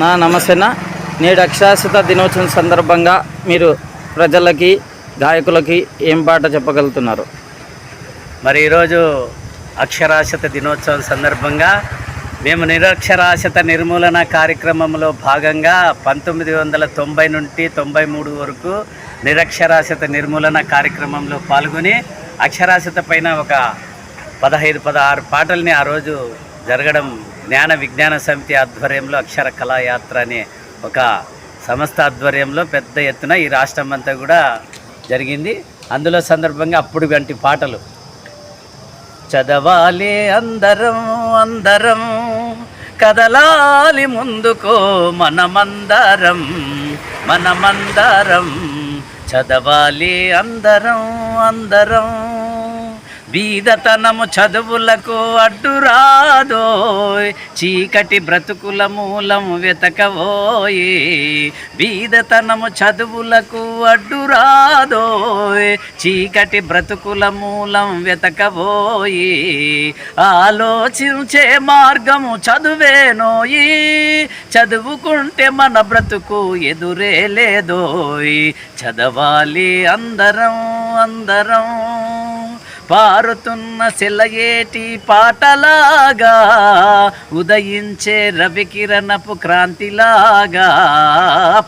నా నమస్తేనా. నేడు అక్షరాస్యత దినోత్సవం సందర్భంగా మీరు ప్రజలకి గాయకులకి ఏం పాట చెప్పగలుగుతున్నారు? మరి ఈరోజు అక్షరాస్యత దినోత్సవం సందర్భంగా మేము నిరక్షరాస్యత నిర్మూలన కార్యక్రమంలో భాగంగా పంతొమ్మిది వందల తొంభై నుండి తొంభై మూడు వరకు నిరక్షరాస్యత నిర్మూలన కార్యక్రమంలో పాల్గొని అక్షరాస్యత పైన ఒక పదహైదు పదహారు పాటల్ని ఆ రోజు జరగడం జ్ఞాన విజ్ఞాన సమితి ఆధ్వర్యంలో అక్షర కళాయాత్ర అనే ఒక సంస్థ ఆధ్వర్యంలో పెద్ద ఎత్తున ఈ రాష్ట్రం అంతా కూడా జరిగింది. అందులో సందర్భంగా అప్పుడు వంటి పాటలు. చదవాలి అందరం అందరం కదలాలి ముందుకో మనమందరం మనమందరం. చదవాలి అందరం అందరం. బీదతనము చదువులకు అడ్డురాదోయ్. చీకటి బ్రతుకుల మూలం వెతకవోయే. బీదతనము చదువులకు అడ్డురాదోయ్. చీకటి బ్రతుకుల మూలం వెతకబోయి ఆలోచించే మార్గము చదువేనోయి. చదువుకుంటే మన బ్రతుకు ఎదురే లేదోయ్. చదవాలి అందరం అందరం పారుతున్న సెలయేటి పాటలాగా ఉదయించే రవికిరణపు క్రాంతిలాగా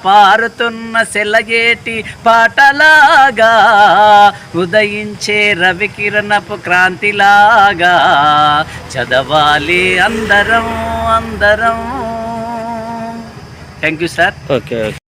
పారుతున్న సెలయేటి పాటలాగా ఉదయించే రవికిరణపు క్రాంతిలాగా చదవాలి అందరం అందరం. Thank you sir okay okay